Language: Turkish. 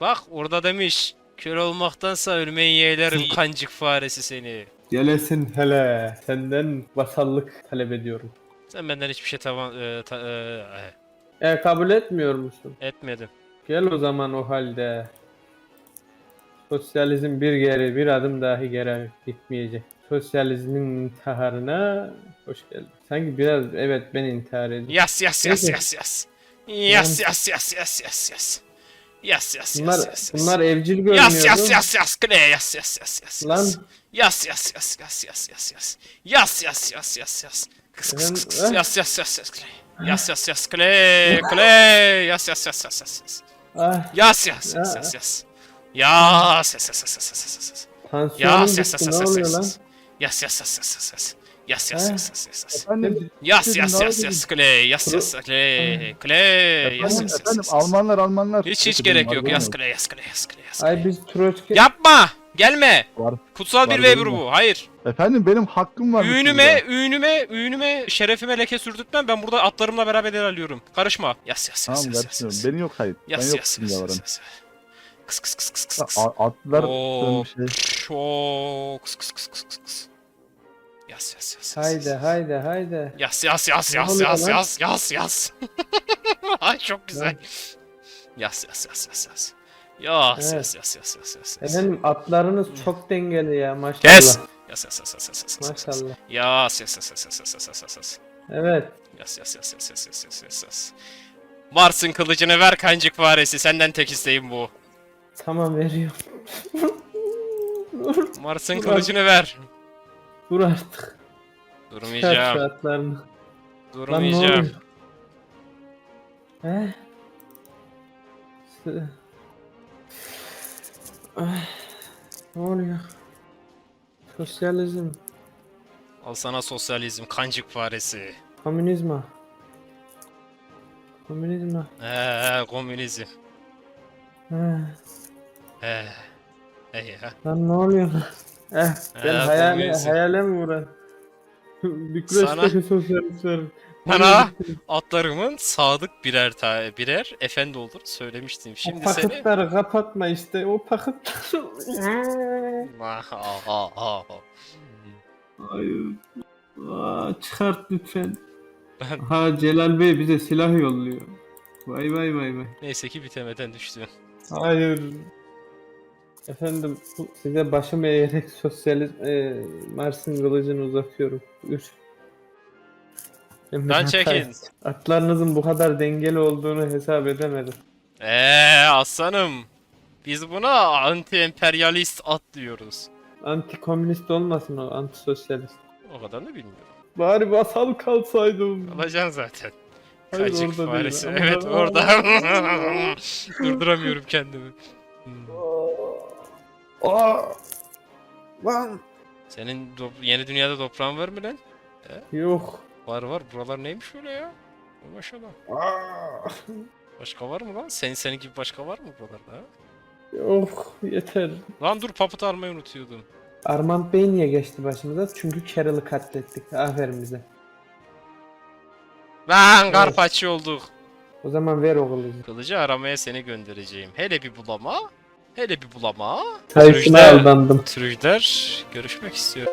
Bak orada demiş. Kör olmaktansa ölmeyi yeğlerim kancık faresi seni. Gelesin hele. Senden vasallık talep ediyorum. Sen benden hiçbir şey tavan, e, ta- e, E kabul etmiyor musun? etmedim. Gel o zaman o halde. Sosyalizm bir geri bir adım dahi geri gitmeyecek. Sosyalizmin intiharına hoş geldin. Sanki biraz evet ben intihar ediyorum. Yas yas yas yas yas. Yas yas yas yas yas yas. Yes yes Bunlar, yes, yes, yes. bunlar evcil görünüyordu. Yes yes yes yes Clay yes yes yes yes. Lan. Yes yes yes yes yes yes yes. Yes yes yes yes yes. Kıs kıs kıs kıs. Yes yes yes yes Clay. Yes yes yes Clay Clay. Yes yes yes yes yes yes. Yes yes yes yes yes. Yes yes yes yes yes yes yes. Tansiyonum yes, yes, yes, yes, yes, yes. Yes yes yes yes yes yes. Yes, yes, yes, yes, yes, yes. Şey yes, yes, yes, yes, Clay, yes, yes, Clay, Clay, yes, yes, yes. Almanlar Almanlar. Hiç hiç gerek yok, yes, Clay, yes, Clay, yes, Clay, yes, Ay biz Troçki... Yapma! Gelme! Var. Kutsal bir Var, V var. grubu, hayır. Efendim benim hakkım var. Ünüme, üstünde. ünüme, ünüme, şerefime leke sürdürtmem. Ben burada atlarımla beraber ilerliyorum. Karışma. Yes, yes, Tamam yes, yes, yes, Benim yok hayır. Ben Yes, yok yes, yes, üstünde yes, varım. yes. Kıs kıs kıs kıs kıs. Atlar Oo. bir şey. Çok kıs kıs kıs kıs kıs yas yas. yas, Haydi haydi haydi. Yas yas yas Ne yas oluyor yas lan? yas yas yas. Ay çok güzel. Yas yas yas yas yas. Yas Evet. yas yas yas yas yas. yas. Efendim atlarınız çok dengeli ya maşallah. Kes. Yas yas yas yas yas yas. yas. Maşallah. Yas yas yas yas yas yas yas yas yas. Evet. Yas yas yas yas yas yas yas yas yas. Mars'ın kılıcını ver kancık faresi. Senden tek isteğim bu. Tamam veriyorum. Mars'ın kılıcını ver. Dur artık. Çıkar Durmayacağım. atlarını. Lan ne Durmayacağım. oluyor? He? Ah, Ne oluyor? Sosyalizm, Al sana sosyalizm kancık faresi. komünizma. Komünizma. Eee komünizm. Ha, Eee. Hey ya. lan ne oluyor? Eh, ben Ha, hayale, mi uğradım? Bükreş'teki sosyalistler. Bana atlarımın sadık birer ta birer efendi olur söylemiştim. o Şimdi seni paketleri kapatma işte o paketleri. Ah, ah, ah, ah. Hayır. Aa, çıkart lütfen. Ben- Ha Celal Bey bize silah yolluyor. Vay vay vay vay. Neyse ki bitemeden düştü. Hayır. Efendim size başım eğerek sosyalizm e, Mars'ın kılıcını uzatıyorum. Ben bir çekin. Atlarınızın bu kadar dengeli olduğunu hesap edemedim. Eee aslanım. Biz buna anti emperyalist at diyoruz. Anti komünist olmasın o anti sosyalist. O kadar da bilmiyorum. Bari vasal kalsaydım. Alacaksın zaten. Hayır, Kaçık faresi. Evet orada. Durduramıyorum kendimi. Aa! Lan! Senin yeni dünyada toprağın var mı lan? Yok. Var var. Buralar neymiş öyle ya? Maşallah. Aa! Başka var mı lan? Senin senin gibi başka var mı buralarda? Yok yeter. Lan dur papıt almayı unutuyordum. Armand Bey niye geçti başımıza? Çünkü Carol'ı katlettik. Aferin bize. Lan Karpaççı olduk. O zaman ver o kılıcı. Kılıcı aramaya seni göndereceğim. Hele bir bulama. Hele bir bulama. Trüjder- aldandım. Trüjder görüşmek istiyor.